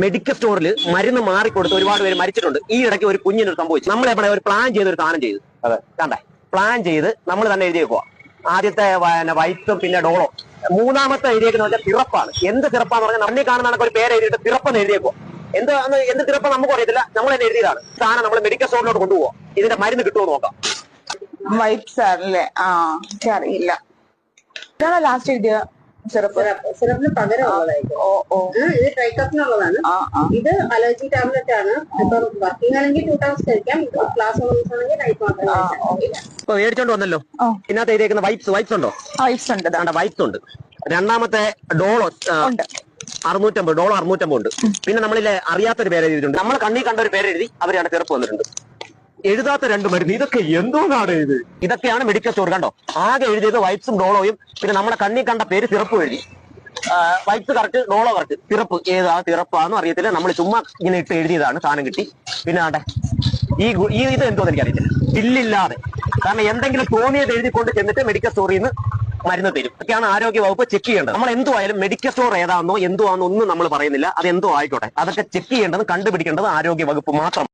Medical സ്റ്റോറിൽ മരുന്ന് മാറിക്കൊടുത്ത് ഒരുപാട് പേര് മരിച്ചിട്ടുണ്ട്. ഈ ഇടയ്ക്ക് ഒരു കുഞ്ഞിനൊരു സംഭവിച്ചു നമ്മൾ എവിടെ ഒരു പ്ലാൻ ചെയ്ത് ഒരു സാധനം ചെയ്തു. അതെ. കണ്ടേ? പ്ലാൻ ചെയ്ത് നമ്മൾ തന്നെ എഴുതി വെക്കുക ആദ്യത്തെ വൈറ്റും പിന്നെ ഡോളോ. മൂന്നാമത്തെ എഴുതിയേക്കുന്ന പറഞ്ഞാൽ തിറപ്പാണ് എന്ത് തിറപ്പാന്ന് പറഞ്ഞാൽ നമ്മി കാണുന്ന ഒരു പേര് എഴുതിയിട്ട് തിറപ്പെന്ന് എഴുതിയേക്കുക എന്ത് അന്ന് എന്ത് തിറപ്പ് നമുക്ക് അറിയത്തില്ല. നമ്മൾ തന്നെ എഴുതിയതാണ്. സാധനം നമ്മൾ മെഡിക്കൽ സ്റ്റോറിലോട്ട് കൊണ്ടുപോകാം ഇതിന്റെ മരുന്ന് കിട്ടുമോ നോക്കാം. വൈപ്സ് ആണല്ലേ ആ എനിക്കറിയില്ല. ഇതാണ് ലാസ്റ്റ് എഴുതിയ സിറപ്പിന് പകരമുള്ളതായിരിക്കും ഓ ഇത് ട്രൈക്കപ്പിനുള്ളതാണ് ഇത് അലർജി ടാബ്ലറ്റ് ആണ്. ഇപ്പം വർക്കിംഗ് ആണെങ്കിൽ ടു ടൈംസ് കഴിക്കാം. ക്ലാസ് ആണെങ്കിൽ നൈറ്റ് മാത്രം മേടിച്ചോണ്ട് വന്നല്ലോ? ഇന്നത്തെ ഇതിനകത്ത് എഴുതിയേക്കുന്ന വൈപ്സ് വൈപ്സ് ഉണ്ടോ? വൈപ്സ് ഉണ്ട്. വൈപ്സ് ഉണ്ട്. രണ്ടാമത്തെ ഡോളോ അറുന്നൂറ്റമ്പത് ഡോളർ അറുന്നൂറ്റമ്പത് ഉണ്ട്. പിന്നെ നമ്മളിലെ അറിയാത്തൊരു പേര് എഴുതിയിട്ടുണ്ട് നമ്മൾ കണ്ണി കണ്ട ഒരു പേര് എഴുതി അവരാണ് ചെറുപ്പ് വന്നിട്ടുണ്ട്. എഴുതാത്ത രണ്ട് മരുന്ന്. ഇതൊക്കെ എന്തോന്നാണ് ഇത്? ഇതൊക്കെയാണ് മെഡിക്കൽ സ്റ്റോർ കണ്ടോ? ആകെ എഴുതിയത് വൈപ്സും ഡോളോയും പിന്നെ നമ്മുടെ കണ്ണി കണ്ട പേര് സിറപ്പ് എഴുതി. Wipes correct Dolo correct syrup ഏതാ സിറപ്പാന്ന് അറിയത്തില്ല. നമ്മൾ ചുമ്മാ ഇങ്ങനെ ഇട്ട് എഴുതിയതാണ് സാധനം കിട്ടി. പിന്നെ ആണ്ടെ ഈ ഈ ഇത് എന്തോന്ന് എനിക്കറിയത്തില്ല. ബില്ലില്ലാതെ. കാരണം എന്തെങ്കിലും തോന്നിയത് എഴുതിക്കൊണ്ട് ചെന്നിട്ട് മെഡിക്കൽ സ്റ്റോറിൽ നിന്ന് മരുന്ന് തരും. ഒക്കെയാണ് ആരോഗ്യ വകുപ്പ് ചെക്ക് ചെയ്യേണ്ടത്. നമ്മൾ എന്തോ ആയാലും മെഡിക്കൽ സ്റ്റോർ ഏതാണെന്നോ എന്തോ ആണെന്നോ ഒന്നും നമ്മൾ പറയുന്നില്ല. അത് എന്തോ ആയിക്കോട്ടെ. അതൊക്കെ ചെക്ക് ചെയ്യേണ്ടത് കണ്ടുപിടിക്കേണ്ടത് ആരോഗ്യ വകുപ്പ് മാത്രം.